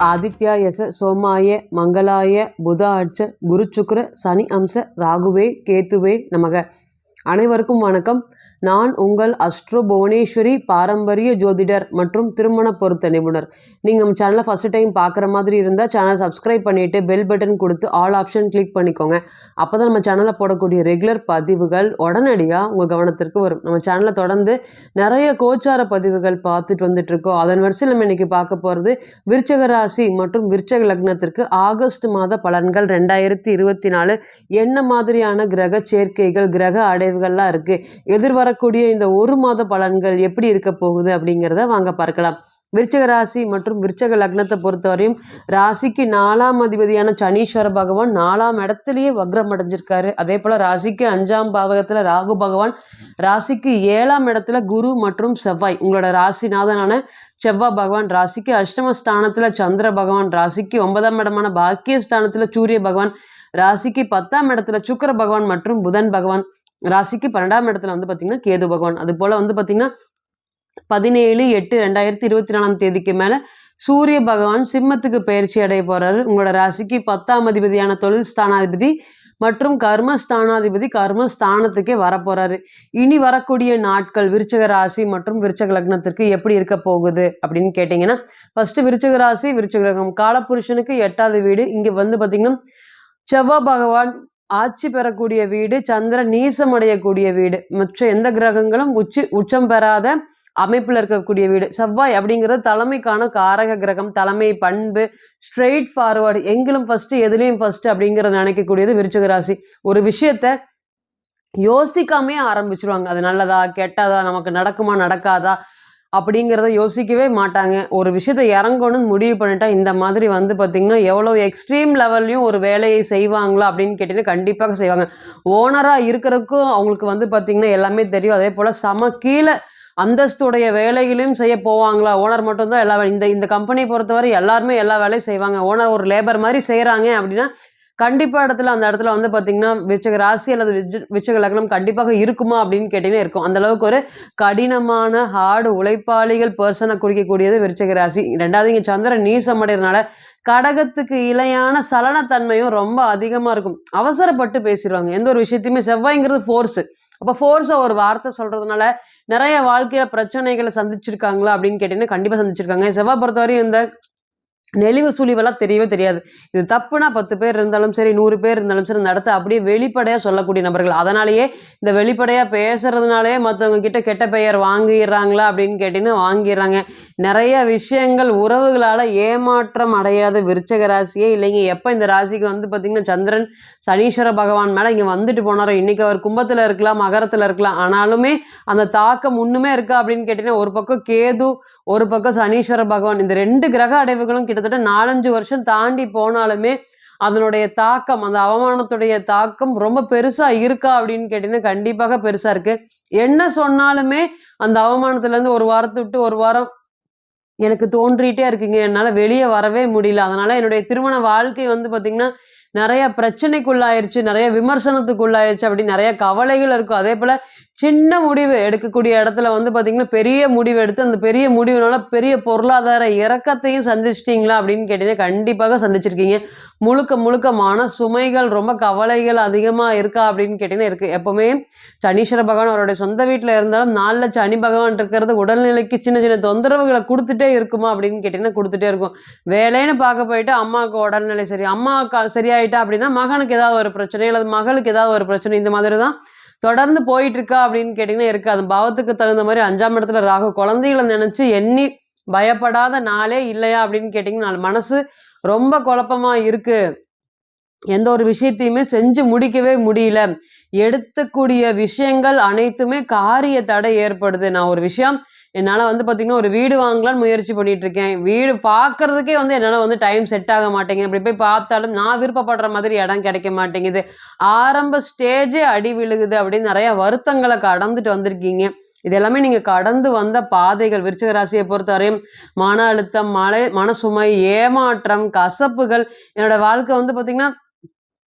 ஆதித்யாயச சோமாய மங்களாய புத அர்ச்ச குரு சுக்ர சனி அம்ச ராகுவே கேத்துவே நமக. அனைவருக்கும் வணக்கம். நான் உங்கள் அஸ்ட்ரோ புவனேஸ்வரி பாரம்பரிய ஜோதிடர் மற்றும் திருமண பொருத்த நிபுணர். நீங்கள் நம்ம சேனலை ஃபஸ்ட்டு டைம் பார்க்குற மாதிரி இருந்தால் சேனலை சப்ஸ்கிரைப் பண்ணிவிட்டு பெல் பட்டன் கொடுத்து ஆல் ஆப்ஷன் கிளிக் பண்ணிக்கோங்க. அப்போ தான் நம்ம சேனலில் போடக்கூடிய ரெகுலர் பதிவுகள் உடனடியாக உங்கள் கவனத்திற்கு வரும். நம்ம சேனலில் தொடர்ந்து நிறைய கோச்சார பதிவுகள் பார்த்துட்டு வந்துட்டுருக்கோம் அதன் வரிசையில் நம்ம இன்றைக்கி பார்க்க போகிறது விருச்சக ராசி மற்றும் விருச்சக லக்னத்திற்கு ஆகஸ்ட் மாத பலன்கள் ரெண்டாயிரத்தி இருபத்தி நாலு. என்ன மாதிரியான கிரக சேர்க்கைகள் கிரக அடைவுகள்லாம் இருக்குது எதிர்வர வரக்கூடிய இந்த ஒரு மாத பலன்கள் எப்படி இருக்க போகுது அப்படிங்கிறத வாங்க பார்க்கலாம். விருச்சக ராசி மற்றும் விருச்சக லக்னத்தை பொறுத்தவரையும் ராசிக்கு நாலாம் அதிபதியான சனீஸ்வர பகவான் நாலாம் இடத்துலயே வக்ரம் அடைஞ்சிருக்காரு. அதே போல் ராசிக்கு அஞ்சாம் பாவகத்தில் ராகு பகவான் ராசிக்கு ஏழாம் இடத்துல குரு மற்றும் செவ்வாய். உங்களோட ராசிநாதனான செவ்வாய் பகவான் ராசிக்கு அஷ்டம ஸ்தானத்துல சந்திர பகவான் ராசிக்கு ஒன்பதாம் இடமான பாக்கிய ஸ்தானத்துல சூரிய பகவான் ராசிக்கு பத்தாம் இடத்துல சுக்கிர பகவான் மற்றும் புதன் பகவான். ராசிக்கு பன்னெண்டாம் இடத்துல வந்து பார்த்தீங்கன்னா கேது பகவான். அது போல் வந்து பார்த்தீங்கன்னா பதினேழு எட்டு ரெண்டாயிரத்தி இருபத்தி நாலாம் தேதிக்கு மேலே சூரிய பகவான் சிம்மத்துக்கு பயிற்சி அடைய போறாரு. உங்களோட ராசிக்கு பத்தாம் அதிபதியான தொழில் ஸ்தானாதிபதி மற்றும் கர்ம ஸ்தானாதிபதி கர்மஸ்தானத்துக்கே வரப்போறாரு. இனி வரக்கூடிய நாட்கள் விருச்சக ராசி மற்றும் விருச்சக லக்னத்திற்கு எப்படி இருக்க போகுது அப்படின்னு கேட்டிங்கன்னா ஃபர்ஸ்ட் விருச்சக ராசி விருச்சக லக்னம். காலபுருஷனுக்கு எட்டாவது வீடு. இங்கே வந்து பார்த்திங்கன்னா செவ்வாய் பகவான் ஆட்சி பெறக்கூடிய வீடு சந்திரன் நீசம் அடையக்கூடிய வீடு. மற்ற எந்த கிரகங்களும் உச்சி உச்சம் பெறாத அமைப்பில் இருக்கக்கூடிய வீடு. செவ்வாய் அப்படிங்கிறது தலைமைக்கான காரக கிரகம் தலைமை பண்பு ஸ்ட்ரெயிட் ஃபார்வர்டு எங்கிலும் ஃபர்ஸ்ட் எதுலேயும் ஃபர்ஸ்ட் அப்படிங்கிறத நினைக்கக்கூடியது விருச்சிக ராசி. ஒரு விஷயத்த யோசிக்காமே ஆரம்பிச்சிருவாங்க. அது நல்லதா கெட்டதா நமக்கு நடக்குமா நடக்காதா அப்படிங்கிறத யோசிக்கவே மாட்டாங்க. ஒரு விஷயத்தை இறங்கணும்னு முடிவு பண்ணிட்டா இந்த மாதிரி வந்து பார்த்திங்கன்னா எவ்வளோ எக்ஸ்ட்ரீம் லெவல்லையும் ஒரு வேலையை செய்வாங்களா அப்படின்னு கேட்டிங்கன்னா கண்டிப்பாக செய்வாங்க. ஓனராக இருக்கிறதுக்கும் அவங்களுக்கு வந்து பார்த்திங்கன்னா எல்லாமே தெரியும். அதே போல் சம கீழே அந்தஸ்துடைய வேலைகளையும் செய்ய போவாங்களா? ஓனர் மட்டும்தான் எல்லா இந்த இந்த கம்பெனியை பொறுத்தவரை எல்லாருமே எல்லா வேலையும் செய்வாங்க. ஓனர் ஒரு லேபர் மாதிரி செய்கிறாங்க அப்படின்னா கண்டிப்பாக இடத்துல அந்த இடத்துல வந்து பார்த்தீங்கன்னா விச்சக ராசி அல்லது விஜ விச்சக லக்னம் கண்டிப்பாக இருக்குமா அப்படின்னு கேட்டிங்கன்னா இருக்கும். அந்த அளவுக்கு ஒரு கடினமான ஹார்டு உழைப்பாளிகள் பர்சனை குறிக்கக்கூடியது விருச்சக ராசி. ரெண்டாவது இங்கே சந்திரன் நீசமடைகிறதுனால கடகத்துக்கு இலையான சலனத்தன்மையும் ரொம்ப அதிகமாக இருக்கும். அவசரப்பட்டு பேசிடுவாங்க. எந்த ஒரு விஷயத்தையுமே செவ்வாய்ங்கிறது ஃபோர்ஸு அப்போ ஃபோர்ஸை ஒரு வார்த்தை சொல்கிறதுனால நிறைய வாழ்க்கையில் பிரச்சனைகளை சந்திச்சிருக்காங்களா அப்படின்னு கேட்டிங்கன்னா கண்டிப்பாக சந்திச்சிருக்காங்க. செவ்வாய் பொறுத்தவரையும் இந்த நெளிவு சுழிவெல்லாம் தெரியவே தெரியாது. இது தப்புனா பத்து பேர் இருந்தாலும் சரி நூறு பேர் இருந்தாலும் சரி நடத்த அப்படியே வெளிப்படையாக சொல்லக்கூடிய நபர்கள். அதனாலேயே இந்த வெளிப்படையாக பேசுறதுனாலே மற்றவங்க கிட்ட கெட்ட பெயர் வாங்கிடுறாங்களா அப்படின்னு கேட்டிங்கன்னா வாங்கிடுறாங்க. நிறைய விஷயங்கள் உறவுகளால் ஏமாற்றம் அடையாத விருச்சக ராசியே இல்லைங்க. எப்போ இந்த ராசிக்கு வந்து பார்த்திங்கன்னா சந்திரன் சனீஸ்வர பகவான் மேலே இங்கே வந்துட்டு போனாரோ இன்றைக்கி அவர் கும்பத்தில் இருக்கலாம் மகரத்தில் இருக்கலாம். ஆனாலுமே அந்த தாக்கம் இன்னுமே இருக்கா அப்படின்னு கேட்டிங்கன்னா ஒரு பக்கம் கேது ஒரு பக்கம் சனீஸ்வர பகவான் இந்த ரெண்டு கிரக அடைவுகளும் கிட்டத்தட்ட நாலஞ்சு வருஷம் தாண்டி போனாலுமே அதனுடைய தாக்கம் அந்த அவமானத்துடைய தாக்கம் ரொம்ப பெருசா இருக்கா அப்படின்னு கேட்டீங்கன்னா கண்டிப்பாக பெருசா இருக்கு. என்ன சொன்னாலுமே அந்த அவமானத்துல இருந்து ஒரு வாரத்தை விட்டு ஒரு வாரம் எனக்கு தோன்றிட்டே இருக்குங்க. என்னால் வெளியே வரவே முடியல. அதனால என்னுடைய திருமண வாழ்க்கை வந்து பார்த்தீங்கன்னா நிறைய பிரச்சனைக்குள்ளாயிருச்சு நிறைய விமர்சனத்துக்குள்ளாயிருச்சு அப்படி நிறைய கவலைகள் இருக்கும். அதே போல் சின்ன முடிவு எடுக்கக்கூடிய இடத்துல வந்து பார்த்திங்கன்னா பெரிய முடிவு எடுத்து அந்த பெரிய முடிவுனால பெரிய பொருளாதார இறக்கத்தையும் சந்திச்சிட்டிங்களா அப்படின்னு கேட்டீங்கன்னா கண்டிப்பாக சந்திச்சிருக்கீங்க. முழுக்க முழுக்க மன சுமைகள் ரொம்ப கவலைகள் அதிகமாக இருக்கா அப்படின்னு கேட்டிங்கன்னா இருக்கு. எப்போவுமே சனீஸ்வர பகவான் அவருடைய சொந்த வீட்டில் இருந்தாலும் நாளில் சனி பகவான் இருக்கிறது உடல்நிலைக்கு சின்ன சின்ன தொந்தரவுகளை கொடுத்துட்டே இருக்குமா அப்படின்னு கேட்டிங்கன்னா கொடுத்துட்டே இருக்கும். வேலைன்னு பார்க்க போயிட்டு அம்மாவுக்கு உடல்நிலை சரி அம்மா கா- ஆயிட்டா அப்படின்னா மகனுக்கு ஏதாவது ஒரு பிரச்சனை அல்லது மகளுக்கு ஏதாவது ஒரு பிரச்சனை இந்த மாதிரி தான் தொடர்ந்து போயிட்டு இருக்கா அப்படின்னு கேட்டிங்கன்னா இருக்கு அது பாவத்துக்கு தகுந்த மாதிரி அஞ்சாம் இடத்துல ராகு குழந்தைகளை நினைச்சு எண்ணி பயப்படாத நாளே இல்லையா அப்படின்னு கேட்டிங்கன்னா மனசு ரொம்ப குழப்பமா இருக்கு. எந்த ஒரு விஷயத்தையுமே செஞ்சு முடிக்கவே முடியல. எடுத்தக்கூடிய விஷயங்கள் அனைத்துமே காரிய தடை ஏற்படுது. நான் ஒரு விஷயம் என்னால் வந்து பார்த்திங்கன்னா ஒரு வீடு வாங்கலாம்னு முயற்சி பண்ணிட்டு இருக்கேன் வீடு பார்க்கறதுக்கே வந்து என்னால் வந்து டைம் செட் ஆக மாட்டேங்குது. இப்படி போய் பார்த்தாலும் நான் விருப்பப்படுற மாதிரி இடம் கிடைக்க மாட்டேங்குது. ஆரம்ப ஸ்டேஜே அடி விழுகுது அப்படின்னு நிறைய வருத்தங்களை கடந்துட்டு வந்திருக்கீங்க. இது எல்லாமே நீங்கள் கடந்து வந்த பாதைகள். விருச்சிக ராசியை பொறுத்தவரையும் மன அழுத்தம் மலை மனசுமை ஏமாற்றம் கசப்புகள் என்னோட வாழ்க்கை வந்து பார்த்திங்கன்னா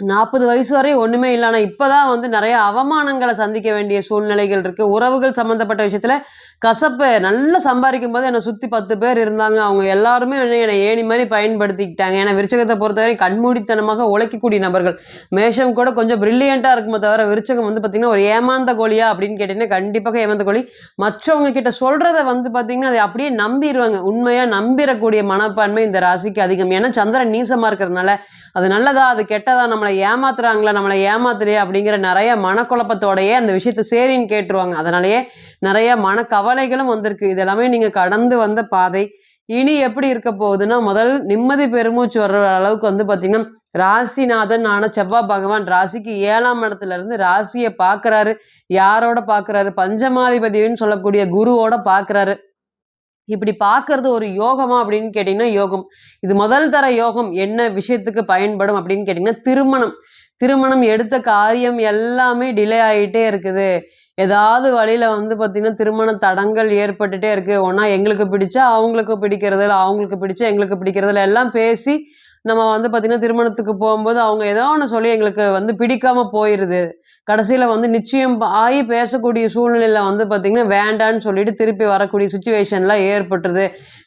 நாற்பது வயசு வரை ஒன்றுமே இல்லை. ஆனால் இப்போ தான் வந்து நிறைய அவமானங்களை சந்திக்க வேண்டிய சூழ்நிலைகள் இருக்குது உறவுகள் சம்மந்தப்பட்ட விஷயத்தில் கசப்பு நல்லா சம்பாதிக்கும் போது என்னை சுற்றி பத்து பேர் இருந்தாங்க. அவங்க எல்லாருமே என்னை என்னை ஏணி மாதிரி பயன்படுத்திக்கிட்டாங்க. ஏன்னா விருச்சகத்தை பொறுத்தவரை கண்மூடித்தனமாக உழைக்கக்கூடிய நபர்கள். மேஷம் கூட கொஞ்சம் பிரில்லியண்ட்டாக இருக்குமே தவிர விருச்சகம் வந்து பார்த்திங்கன்னா ஒரு ஏமாந்த கோழியா அப்படின்னு கேட்டிங்கன்னா கண்டிப்பாக ஏமாந்த கோழி. மற்றவங்க கிட்ட சொல்கிறத வந்து பார்த்திங்கன்னா அதை அப்படியே நம்பிடுவாங்க உண்மையாக நம்பிடக்கூடிய மனப்பான்மை இந்த ராசிக்கு அதிகம். ஏன்னா சந்திரன் நீசமாக இருக்கிறதுனால அது நல்லதா அது கெட்டதா நம்மளை ஏமாத்துறாங்களா நம்மளை ஏமாத்துலையே அப்படிங்கிற நிறைய மனக்குழப்பத்தோடையே அந்த விஷயத்த சரின்னு கேட்டுருவாங்க. அதனாலயே நிறைய மனக்கவலைகளும் வந்திருக்கு. இதெல்லாமே நீங்கள் கடந்து வந்த பாதை. இனி எப்படி இருக்க போகுதுன்னா முதல் நிம்மதி பெருமூச்சு வர்ற அளவுக்கு வந்து பார்த்தீங்கன்னா ராசிநாதன் ஆன செவ்வாய் பகவான் ராசிக்கு ஏழாம் இடத்துல இருந்து ராசியை பார்க்கறாரு. யாரோட பார்க்கறாரு? பஞ்சமாதிபதினு சொல்லக்கூடிய குருவோட பார்க்கறாரு. இப்படி பார்க்கறது ஒரு யோகமா அப்படின்னு கேட்டிங்கன்னா யோகம். இது முதல் தர யோகம். என்ன விஷயத்துக்கு பயன்படும் அப்படின்னு கேட்டிங்கன்னா திருமணம். திருமணம் எடுத்த காரியம் எல்லாமே டிலே ஆகிட்டே இருக்குது. ஏதாவது வழியில் வந்து பார்த்திங்கன்னா திருமண தடங்கள் ஏற்பட்டுட்டே இருக்குது ஒன்றா எங்களுக்கு பிடிச்சா அவங்களுக்கு பிடிக்கிறது இல்லை அவங்களுக்கு பிடிச்சா எங்களுக்கு பிடிக்கிறதுல எல்லாம் பேசி நம்ம வந்து பார்த்திங்கன்னா திருமணத்துக்கு போகும்போது அவங்க ஏதோ ஒன்று சொல்லி எங்களுக்கு வந்து பிடிக்காமல் போயிடுது கடைசியில் வந்து நிச்சயம் ஆகி பேசக்கூடிய சூழ்நிலையில் வந்து பார்த்திங்கன்னா வேண்டான்னு சொல்லிட்டு திருப்பி வரக்கூடிய சுச்சுவேஷன்லாம் ஏற்பட்டுருது.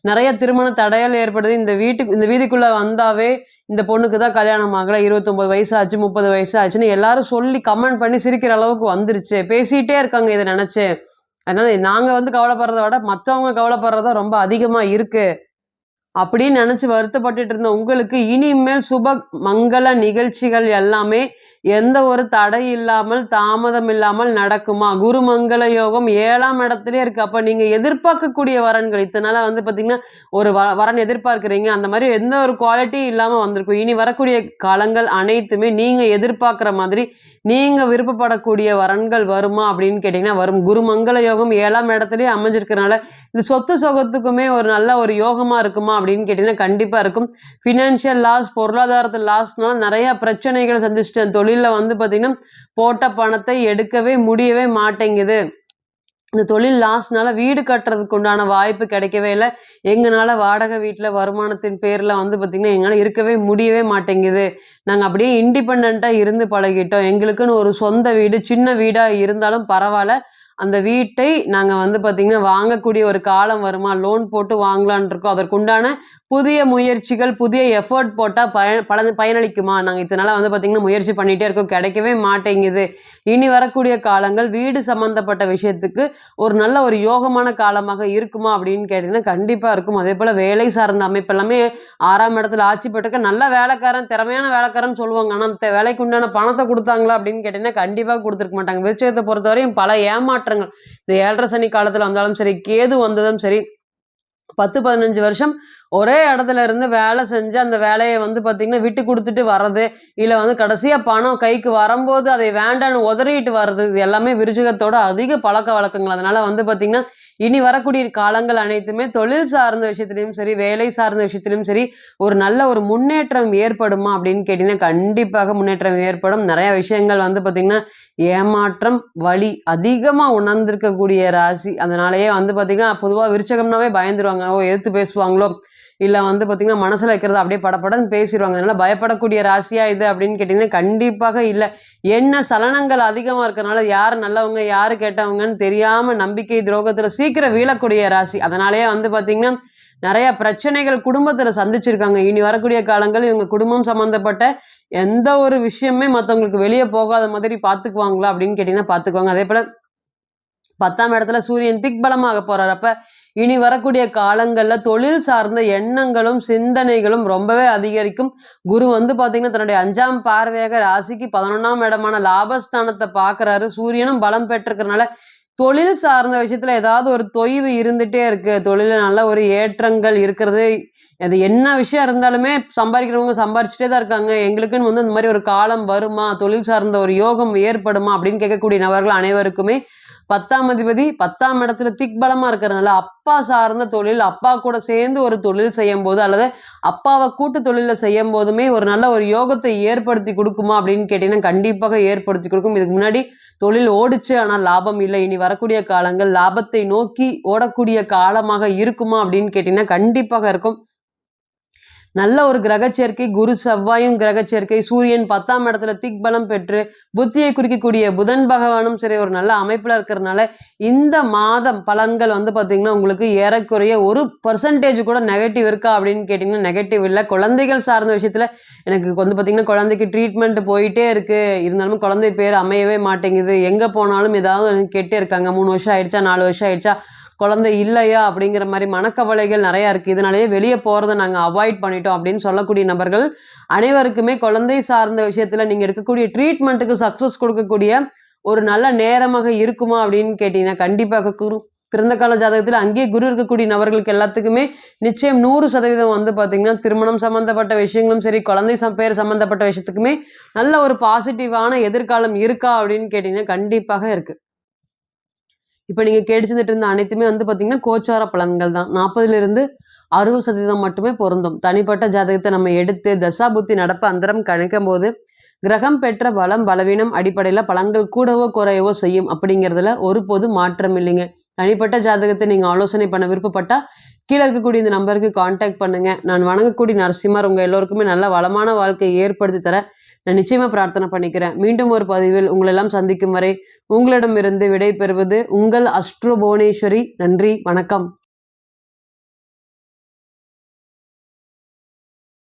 நிறைய திருமண தடையால் ஏற்படுது. இந்த வீட்டுக்கு இந்த வீதிக்குள்ளே வந்தாவே இந்த பொண்ணுக்கு தான் கல்யாணம் ஆகலை. இருபத்தொம்பது வயசு ஆச்சு முப்பது வயசு ஆச்சுன்னு எல்லாரும் சொல்லி கமெண்ட் பண்ணி சிரிக்கிற அளவுக்கு வந்துருச்சு. பேசிகிட்டே இருக்காங்க இதை நினச்சி. அதனால் நாங்கள் வந்து கவலைப்படுறத விட மற்றவங்க கவலைப்படுறதா ரொம்ப அதிகமாக இருக்குது அப்படின்னு நினச்சி வருத்தப்பட்டுட்டு இருந்த உங்களுக்கு இனிமேல் சுப மங்கள நிகழ்ச்சிகள் எல்லாமே எந்த ஒரு தடை இல்லாமல் தாமதம் இல்லாமல் நடக்குமா? குரு மங்கள யோகம் ஏழாம் இடத்துலயே இருக்கு. அப்ப நீங்க எதிர்பார்க்கக்கூடிய வரன்கள் இத்தனால வந்து பாத்தீங்கன்னா ஒரு வ வரன் எதிர்பார்க்குறீங்க அந்த மாதிரி எந்த ஒரு குவாலிட்டி இல்லாம வந்திருக்கும். இனி வரக்கூடிய காலங்கள் அனைத்துமே நீங்க எதிர்பார்க்குற மாதிரி நீங்க விருப்பப்படக்கூடிய வரன்கள் வருமா அப்படின்னு கேட்டீங்கன்னா வரும். குரு மங்கள யோகம் ஏழாம் இடத்துலயே அமைஞ்சிருக்கிறனால இது சொத்து சொகத்துக்குமே ஒரு நல்ல ஒரு யோகமா இருக்குமா அப்படின்னு கேட்டீங்கன்னா கண்டிப்பா இருக்கும். ஃபினான்ஷியல் லாஸ் பொருளாதாரத்தில் லாஸ்னால நிறைய பிரச்சனைகளை சந்திச்சிட்டேன். தொழிலில் வந்து பார்த்தீங்கன்னா போட்ட பணத்தை எடுக்கவே முடியவே மாட்டேங்குது. இந்த தொழில் லாஸ்னால வீடு கட்டுறதுக்கு உண்டான வாய்ப்பு கிடைக்கவே இல்லை. எங்களால் வாடகை வீட்டில் வருமானத்தின் பேரில் வந்து பார்த்திங்கன்னா எங்களால் இருக்கவே முடியவே மாட்டேங்குது. நாங்கள் அப்படியே இண்டிபெண்ட்டாக இருந்து பழகிட்டோம். எங்களுக்குன்னு ஒரு சொந்த வீடு சின்ன வீடாக இருந்தாலும் பரவாயில்ல. அந்த வீட்டை நாங்கள் வந்து பார்த்திங்கன்னா வாங்கக்கூடிய ஒரு காலம் வருமா? லோன் போட்டு வாங்கலான் இருக்கோம். அதற்குண்டான புதிய முயற்சிகள் புதிய எஃபர்ட் போட்டால் பய பல பயனளிக்குமா? நாங்கள் இதனால் வந்து பார்த்திங்கன்னா முயற்சி பண்ணிகிட்டே இருக்கோம். கிடைக்கவே மாட்டேங்குது. இனி வரக்கூடிய காலங்கள் வீடு சம்மந்தப்பட்ட விஷயத்துக்கு ஒரு நல்ல ஒரு யோகமான காலமாக இருக்குமா அப்படின்னு கேட்டிங்கன்னா கண்டிப்பாக இருக்கும். அதே போல் வேலை சார்ந்த அமைப்பு எல்லாமே ஆறாம் இடத்துல ஆட்சி பெற்றிருக்க நல்ல வேலைக்காரன் திறமையான வேலைக்காரன் சொல்லுவாங்க. ஆனால் அந்த வேலைக்கு உண்டான பணத்தை கொடுத்தாங்களா அப்படின்னு கேட்டிங்கன்னா கண்டிப்பாக கொடுத்துருக்க மாட்டாங்க. விருச்சகத்தை பொறுத்தவரையும் பல ஏமாற்றங்கள். இந்த ஏழரை சனி காலத்தில் வந்தாலும் சரி கேது வந்ததும் சரி பத்து பதினஞ்சு வருஷம் ஒரே இடத்துல இருந்து வேலை செஞ்சு அந்த வேலையை வந்து பார்த்திங்கன்னா விட்டு கொடுத்துட்டு வர்றது இல்லை வந்து கடைசியாக பணம் கைக்கு வரும்போது அதை வேண்டான்னு உதறிட்டு வர்றது இது எல்லாமே விருச்சிகத்தோட அதிக பழக்க வழக்கங்கள். அதனால் வந்து பார்த்திங்கன்னா இனி வரக்கூடிய காலங்கள் அனைத்துமே தொழில் சார்ந்த விஷயத்துலையும் சரி வேலை சார்ந்த விஷயத்துலையும் சரி ஒரு நல்ல ஒரு முன்னேற்றம் ஏற்படுமா அப்படின்னு கேட்டிங்கன்னா கண்டிப்பாக முன்னேற்றம் ஏற்படும். நிறையா விஷயங்கள் வந்து பார்த்திங்கன்னா ஏமாற்றம் வழி அதிகமாக உணர்ந்திருக்கக்கூடிய ராசி. அதனாலேயே வந்து பார்த்திங்கன்னா பொதுவாக விருச்சகம்னாவே பயந்துருவாங்க. ஓ எதிர்த்து பேசுவாங்களோ? இல்லை வந்து பார்த்திங்கன்னா மனசில் இருக்கிறத அப்படியே படப்படன்னு பேசிடுவாங்க. அதனால் பயப்படக்கூடிய ராசியாக இது அப்படின்னு கேட்டிங்கன்னா கண்டிப்பாக இல்லை. என்ன சலனங்கள் அதிகமாக இருக்கிறனால யார் நல்லவங்க யார் கேட்டவங்கன்னு தெரியாமல் நம்பிக்கை துரோகத்தில் சீக்கிரம் வீழக்கூடிய ராசி. அதனாலேயே வந்து பார்த்திங்கன்னா நிறைய பிரச்சனைகள் குடும்பத்தில் சந்திச்சிருக்காங்க. இனி வரக்கூடிய காலங்கள் இவங்க குடும்பம் சம்மந்தப்பட்ட எந்த ஒரு விஷயமே மற்றவங்களுக்கு வெளியே போகாத மாதிரி பார்த்துக்குவாங்களா அப்படின்னு கேட்டிங்கன்னா பார்த்துக்குவாங்க அதே போல் பத்தாம் இடத்துல சூரியன் திக்பலமாக போகிறாரப்ப இனி வரக்கூடிய காலங்களில் தொழில் சார்ந்த எண்ணங்களும் சிந்தனைகளும் ரொம்பவே அதிகரிக்கும். குரு வந்து பார்த்தீங்கன்னா தன்னுடைய அஞ்சாம் பார்வையாக ராசிக்கு பதினொன்றாம் இடமான லாபஸ்தானத்தை பார்க்குறாரு சூரியனும் பலம் பெற்றிருக்கிறனால தொழில் சார்ந்த விஷயத்துல ஏதாவது ஒரு தொய்வு இருந்துட்டே இருக்கு. தொழில நல்ல ஒரு ஏற்றங்கள் இருக்கிறது. அது என்ன விஷயம் இருந்தாலுமே சம்பாதிக்கிறவங்க சம்பாரிச்சுட்டே தான் இருக்காங்க. எங்களுக்குன்னு வந்து இந்த மாதிரி ஒரு காலம் வருமா? தொழில் சார்ந்த ஒரு யோகம் ஏற்படுமா? அப்படின்னு கேட்கக்கூடிய நபர்கள் அனைவருக்குமே பத்தாம் அதிபதி பத்தாம் இடத்துல திக் பலமா இருக்கிறதுனால அப்பா சார்ந்த தொழில் அப்பா கூட சேர்ந்து ஒரு தொழில் செய்யும் போது அல்லது அப்பாவை கூட்டு தொழிலில் செய்யும் போதுமே ஒரு நல்ல ஒரு யோகத்தை ஏற்படுத்தி கொடுக்குமா அப்படின்னு கேட்டீங்கன்னா கண்டிப்பாக ஏற்படுத்தி கொடுக்கும். இதுக்கு முன்னாடி தொழில் ஓடிச்சு ஆனால் லாபம் இல்லை. இனி வரக்கூடிய காலங்கள் லாபத்தை நோக்கி ஓடக்கூடிய காலமாக இருக்குமா அப்படின்னு கேட்டீங்கன்னா கண்டிப்பாக இருக்கும். நல்ல ஒரு கிரக சேர்க்கை குரு செவ்வாயும் கிரக சேர்க்கை சூரியன் பத்தாம் இடத்துல திக்பலம் பெற்று புத்தியை குறிக்கக்கூடிய புதன் பகவானும் சரி ஒரு நல்ல அமைப்பில் இருக்கிறதுனால இந்த மாதம் பலன்கள் வந்து பார்த்தீங்கன்னா உங்களுக்கு ஏறக்குறைய ஒரு பர்சன்டேஜ் கூட நெகட்டிவ் இருக்கா அப்படின்னு கேட்டிங்கன்னா நெகட்டிவ் இல்லை. குழந்தைகள் சார்ந்த விஷயத்தில் எனக்கு வந்து பார்த்தீங்கன்னா குழந்தைக்கு ட்ரீட்மெண்ட் போயிட்டே இருக்குது இருந்தாலும் குழந்தை பேர் அமையவே மாட்டேங்குது. எங்கே போனாலும் ஏதாவது எனக்கு கேட்டே இருக்காங்க. மூணு வருஷம் ஆயிடுச்சா நாலு வருஷம் ஆயிடுச்சா குழந்தை இல்லையா அப்படிங்கிற மாதிரி மனக்கவலைகள் நிறையா இருக்குது இதனாலேயே வெளியே போகிறத நாங்கள் அவாய்ட் பண்ணிட்டோம் அப்படின்னு சொல்லக்கூடிய நபர்கள் அனைவருக்குமே குழந்தை சார்ந்த விஷயத்தில் நீங்கள் எடுக்கக்கூடிய ட்ரீட்மெண்ட்டுக்கு சக்ஸஸ் கொடுக்கக்கூடிய ஒரு நல்ல நேரமாக இருக்குமா அப்படின்னு கேட்டிங்கன்னா கண்டிப்பாக குரு. பிறந்த கால ஜாதகத்தில் அங்கேயே குரு இருக்கக்கூடிய நபர்களுக்கு எல்லாத்துக்குமே நிச்சயம் நூறு சதவீதம் வந்து பார்த்திங்கன்னா திருமணம் சம்மந்தப்பட்ட விஷயங்களும் சரி குழந்தை சம் பேர் சம்மந்தப்பட்ட விஷயத்துக்குமே நல்ல ஒரு பாசிட்டிவான எதிர்காலம் இருக்கா அப்படின்னு கேட்டிங்கன்னா கண்டிப்பாக இருக்குது இப்போ நீங்கள் கேட்டுச்சுட்டு இருந்த அனைத்துமே வந்து பார்த்தீங்கன்னா கோச்சார பலன்கள் தான். நாற்பதுலேருந்து அறுபது சதவீதம் மட்டுமே பொருந்தும். தனிப்பட்ட ஜாதகத்தை நம்ம எடுத்து தசாபுத்தி நடப்பு அந்தரம் கணிக்கும் போது கிரகம் பெற்ற பலம் பலவீனம் அடிப்படையில் பலன்கள் கூடவோ குறையவோ செய்யும் அப்படிங்கிறதுல ஒருபோது மாற்றம் இல்லைங்க. தனிப்பட்ட ஜாதகத்தை நீங்கள் ஆலோசனை பண்ண விருப்பப்பட்டால் கீழே இருக்கக்கூடிய இந்த நம்பருக்கு காண்டாக்ட் பண்ணுங்கள் நான் வணங்கக்கூடிய நரசிம்மர் உங்கள் எல்லோருக்குமே நல்ல வளமான வாழ்க்கையை ஏற்படுத்தி தர நான் நிச்சயமாக பிரார்த்தனை பண்ணிக்கிறேன். மீண்டும் ஒரு பதிவில் உங்களெல்லாம் சந்திக்கும் வரை உங்களிடமிருந்து விடை பெறுவது உங்கள் அஸ்ட்ரோ புவனேஸ்வரி. நன்றி வணக்கம்.